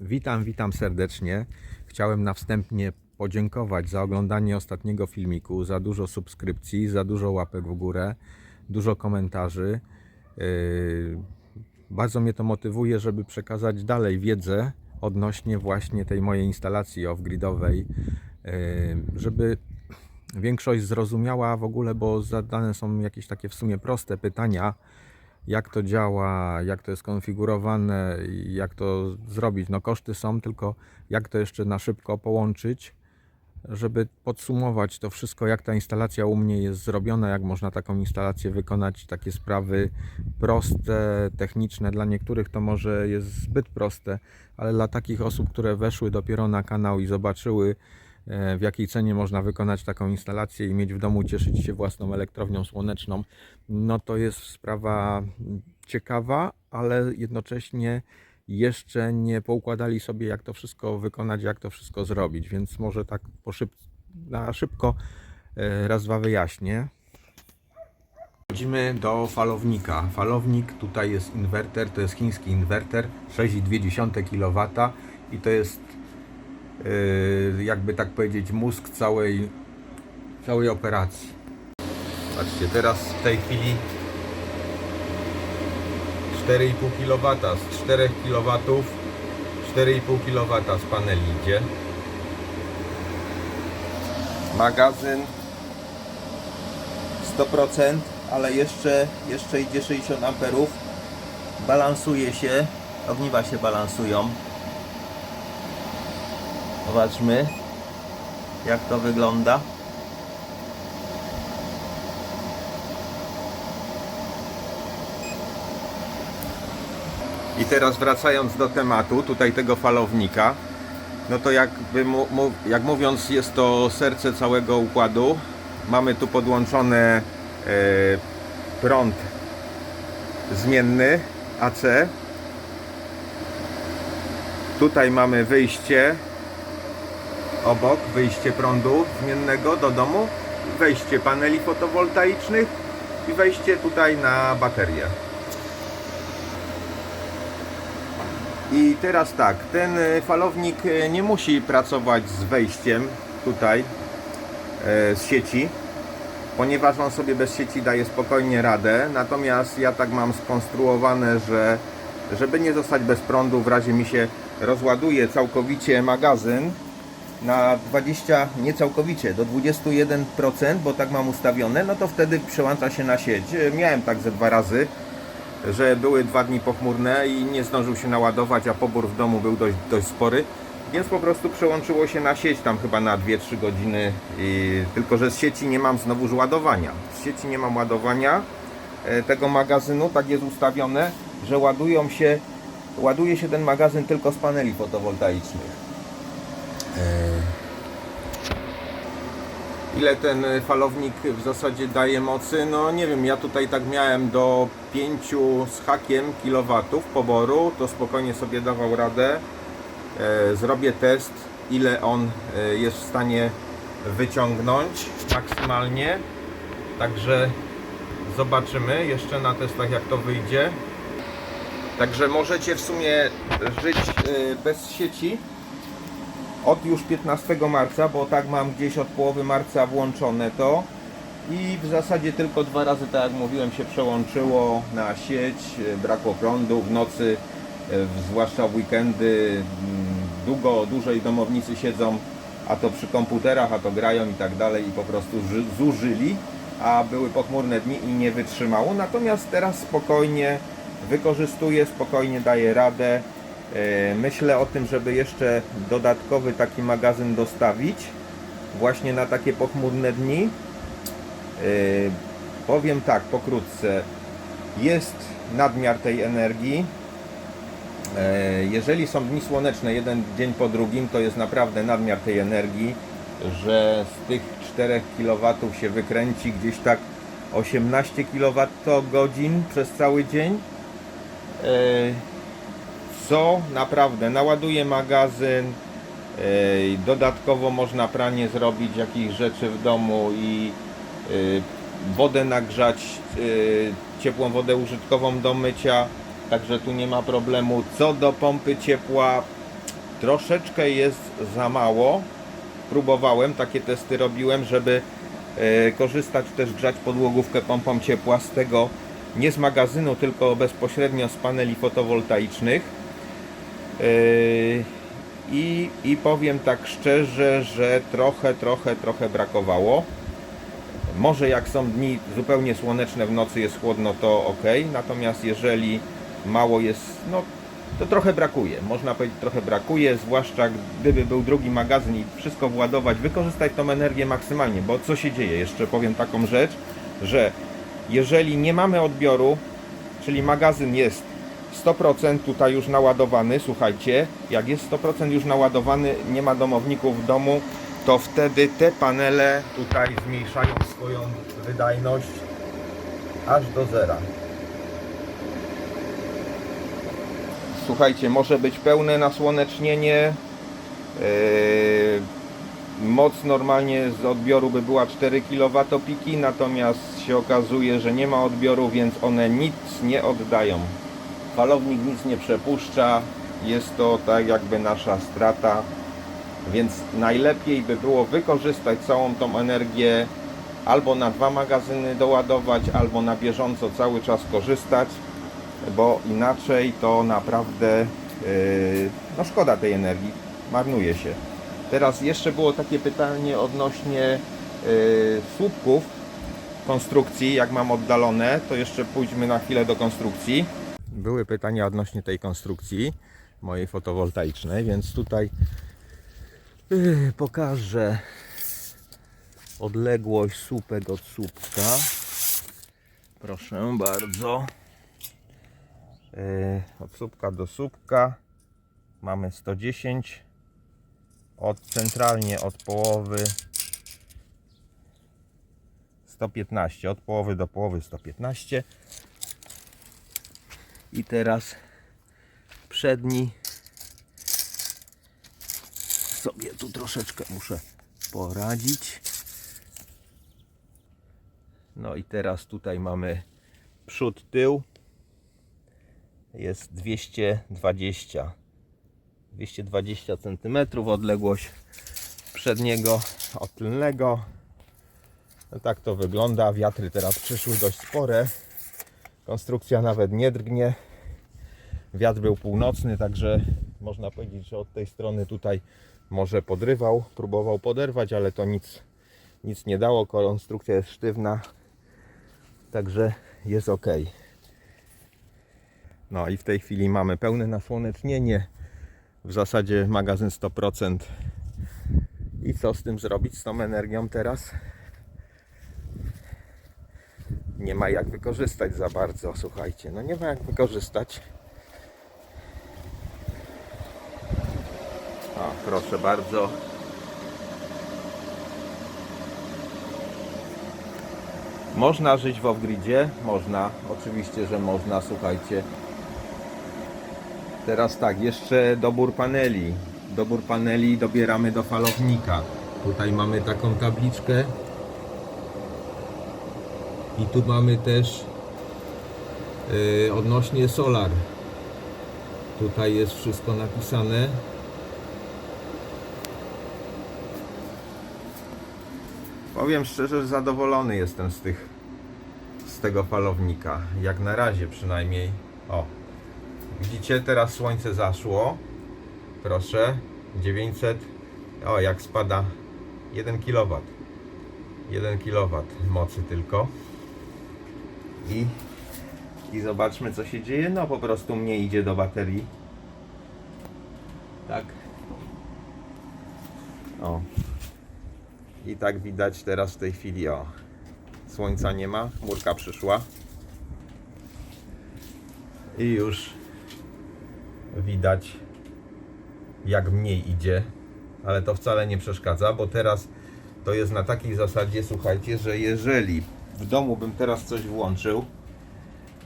Witam, witam serdecznie. Chciałem na wstępnie podziękować za oglądanie ostatniego filmiku, za dużo subskrypcji, za dużo łapek w górę, dużo komentarzy. Yy, Bardzo mnie to motywuje, żeby przekazać dalej wiedzę odnośnie właśnie tej mojej instalacji off-gridowej, yy, żeby większość zrozumiała w ogóle, bo zadane są jakieś takie w sumie proste pytania, jak to działa, jak to jest konfigurowane jak to zrobić. No koszty są, tylko jak to jeszcze na szybko połączyć, żeby podsumować to wszystko, jak ta instalacja u mnie jest zrobiona, jak można taką instalację wykonać, takie sprawy proste, techniczne. Dla niektórych to może jest zbyt proste, ale dla takich osób, które weszły dopiero na kanał i zobaczyły, w jakiej cenie można wykonać taką instalację i mieć w domu, cieszyć się własną elektrownią słoneczną, no to jest sprawa ciekawa, ale jednocześnie jeszcze nie poukładali sobie, jak to wszystko wykonać, jak to wszystko zrobić, więc może tak po szyb... na szybko e, raz, dwa wyjaśnię. Przechodzimy do falownika. Falownik tutaj jest inwerter, to jest chiński inwerter 6,2 kW i to jest jakby tak powiedzieć mózg całej, całej operacji. Patrzcie, teraz w tej chwili 4,5 kW z 4 kW 4,5 kW z paneli idzie. Magazyn 100%, ale jeszcze, jeszcze idzie 60 amperów. Balansuje się, ogniwa się balansują. Zobaczmy, jak to wygląda. I teraz wracając do tematu, tutaj tego falownika, no to jakby jak mówiąc jest to serce całego układu. Mamy tu podłączony e, prąd zmienny AC. Tutaj mamy wyjście obok, wyjście prądu zmiennego do domu, wejście paneli fotowoltaicznych i wejście tutaj na baterię. I teraz tak, ten y, falownik y, nie musi pracować z wejściem tutaj e, z sieci, ponieważ on sobie bez sieci daje spokojnie radę. Natomiast ja tak mam skonstruowane, że żeby nie zostać bez prądu, w razie mi się rozładuje całkowicie magazyn na 20, nie całkowicie, do 21%, bo tak mam ustawione, no to wtedy przełącza się na sieć. E, Miałem tak ze dwa razy że były dwa dni pochmurne i nie zdążył się naładować, a pobór w domu był dość, dość spory. Więc po prostu przełączyło się na sieć tam chyba na 2-3 godziny. I, tylko, że z sieci nie mam znowuż ładowania. Z sieci nie mam ładowania e, tego magazynu. Tak jest ustawione, że ładują się, ładuje się ten magazyn tylko z paneli fotowoltaicznych. Ile ten falownik w zasadzie daje mocy? No nie wiem, ja tutaj tak miałem do 5 z hakiem kilowatów poboru, to spokojnie sobie dawał radę. E, Zrobię test, ile on e, jest w stanie wyciągnąć maksymalnie. Także zobaczymy jeszcze na testach jak to wyjdzie. Także możecie w sumie żyć e, bez sieci od już 15 marca, bo tak mam gdzieś od połowy marca włączone to. I w zasadzie tylko dwa razy, tak jak mówiłem, się przełączyło na sieć, brakło prądu w nocy, zwłaszcza w weekendy, mm, długo, dłużej domownicy siedzą, a to przy komputerach, a to grają i tak dalej i po prostu ży- zużyli, a były pochmurne dni i nie wytrzymało, natomiast teraz spokojnie wykorzystuję, spokojnie daję radę, Myślę o tym, żeby jeszcze dodatkowy taki magazyn dostawić właśnie na takie pochmurne dni. E, Powiem tak pokrótce. Jest nadmiar tej energii. E, Jeżeli są dni słoneczne jeden dzień po drugim, to jest naprawdę nadmiar tej energii, że z tych 4 kW się wykręci gdzieś tak 18 kWh przez cały dzień. Co naprawdę naładuje magazyn dodatkowo można pranie zrobić jakichś rzeczy w domu i yy, wodę nagrzać yy, ciepłą wodę użytkową do mycia także tu nie ma problemu co do pompy ciepła troszeczkę jest za mało. Próbowałem, takie testy robiłem, żeby e, korzystać też grzać podłogówkę pompą ciepła z tego nie z magazynu, tylko bezpośrednio z paneli fotowoltaicznych. E, I, I powiem tak szczerze, że trochę, trochę, trochę brakowało. Może jak są dni zupełnie słoneczne w nocy jest chłodno, to ok. Natomiast jeżeli mało jest, no to trochę brakuje. Można powiedzieć, trochę brakuje, zwłaszcza gdyby był drugi magazyn i wszystko władować, wykorzystać tą energię maksymalnie, bo co się dzieje? Jeszcze powiem taką rzecz, że jeżeli nie mamy odbioru, czyli magazyn jest 100% tutaj już naładowany, słuchajcie, jak jest 100% już naładowany, nie ma domowników w domu, to wtedy te panele tutaj zmniejszają swoją wydajność aż do zera. Słuchajcie, może być pełne nasłonecznienie. Yy, moc normalnie z odbioru by była 4 kWp, natomiast się okazuje, że nie ma odbioru, więc one nic nie oddają. Falownik nic nie przepuszcza, jest to tak jakby nasza strata, więc najlepiej by było wykorzystać całą tą energię albo na dwa magazyny doładować, albo na bieżąco cały czas korzystać, bo inaczej to naprawdę yy, no szkoda tej energii, marnuje się. Teraz jeszcze było takie pytanie odnośnie yy, słupków konstrukcji, jak mam oddalone, to jeszcze pójdźmy na chwilę do konstrukcji. Były pytania odnośnie tej konstrukcji mojej fotowoltaicznej, więc tutaj yy, pokażę odległość słupek od słupka. Proszę bardzo. Yy, od słupka do słupka mamy 110 od centralnie od połowy 115 od połowy do połowy 115 i teraz przedni. Sobie tu troszeczkę muszę poradzić. No i teraz tutaj mamy przód tył. Jest 220 220 cm odległość przedniego od tylnego. No tak to wygląda. Wiatry teraz przyszły dość spore konstrukcja nawet nie drgnie wiatr był północny także można powiedzieć, że od tej strony tutaj może podrywał próbował poderwać, ale to nic nic nie dało, konstrukcja jest sztywna także jest ok no i w tej chwili mamy pełne nasłonecznienie w zasadzie magazyn 100%. I co z tym zrobić, z tą energią teraz? Nie ma jak wykorzystać za bardzo, słuchajcie. No nie ma jak wykorzystać. O, proszę bardzo. Można żyć w off-gridzie? Można, oczywiście, że można, słuchajcie. Teraz tak, jeszcze dobór paneli. Dobór paneli dobieramy do falownika. Tutaj mamy taką tabliczkę. I tu mamy też yy, odnośnie solar. Tutaj jest wszystko napisane. Powiem szczerze, że zadowolony jestem z tych z tego falownika. Jak na razie przynajmniej. O, Widzicie, teraz słońce zaszło. Proszę, 900. O, jak spada 1 kW. 1 kW mocy tylko. I, I zobaczmy, co się dzieje. No, po prostu mniej idzie do baterii. Tak. O. I tak widać teraz w tej chwili, o. Słońca nie ma, chmurka przyszła. I już widać jak mniej idzie, ale to wcale nie przeszkadza, bo teraz to jest na takiej zasadzie, słuchajcie, że jeżeli w domu bym teraz coś włączył,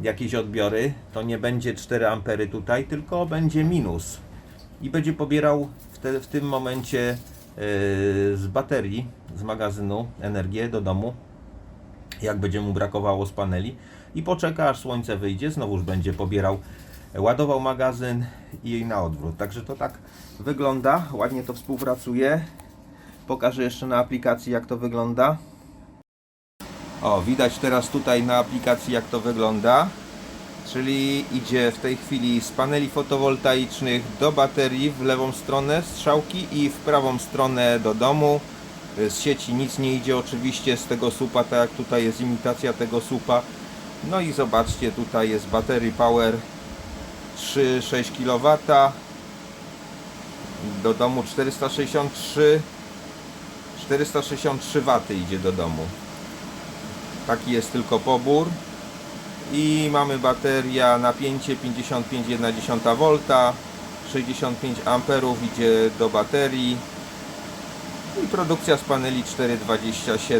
jakieś odbiory, to nie będzie 4 ampery tutaj, tylko będzie minus. I będzie pobierał w, te, w tym momencie yy, z baterii, z magazynu energię do domu, jak będzie mu brakowało z paneli. I poczeka aż słońce wyjdzie, znowuż będzie pobierał ładował magazyn i na odwrót. Także to tak wygląda, ładnie to współpracuje. Pokażę jeszcze na aplikacji jak to wygląda. O, widać teraz tutaj na aplikacji jak to wygląda. Czyli idzie w tej chwili z paneli fotowoltaicznych do baterii w lewą stronę strzałki i w prawą stronę do domu. Z sieci nic nie idzie oczywiście z tego słupa, tak jak tutaj jest imitacja tego słupa. No i zobaczcie, tutaj jest battery power 3,6 kW. Do domu 463 463 W idzie do domu. Taki jest tylko pobór. I mamy bateria napięcie 55,1 V, 65 A idzie do baterii i produkcja z paneli 4,27.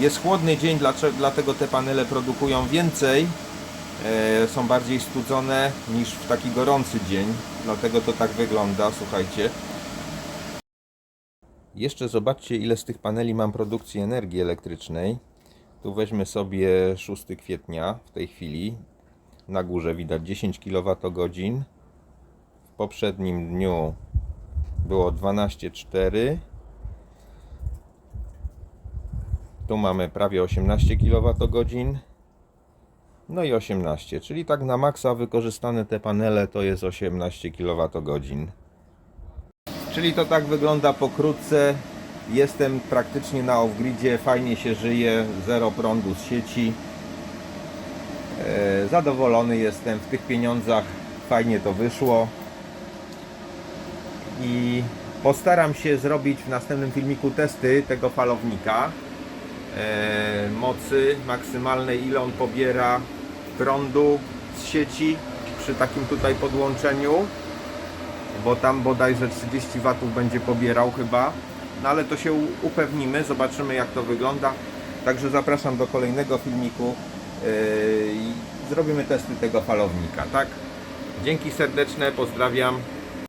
Jest chłodny dzień, dlatego te panele produkują więcej. E, są bardziej studzone niż w taki gorący dzień, dlatego to tak wygląda. Słuchajcie. Jeszcze zobaczcie, ile z tych paneli mam produkcji energii elektrycznej. Tu weźmy sobie 6 kwietnia w tej chwili. Na górze widać 10 kWh. W poprzednim dniu było 12,4. Tu mamy prawie 18 kWh. No i 18, czyli tak na maksa wykorzystane te panele to jest 18 kWh. Czyli to tak wygląda pokrótce. Jestem praktycznie na off-gridzie, fajnie się żyje, zero prądu z sieci. E, Zadowolony jestem w tych pieniądzach, fajnie to wyszło. I postaram się zrobić w następnym filmiku testy tego falownika. E, Mocy maksymalnej, ile on pobiera prądu z sieci przy takim tutaj podłączeniu bo tam bodajże 30 watów będzie pobierał chyba. No ale to się upewnimy, zobaczymy jak to wygląda. Także zapraszam do kolejnego filmiku yy, i zrobimy testy tego falownika, tak? Dzięki serdeczne, pozdrawiam.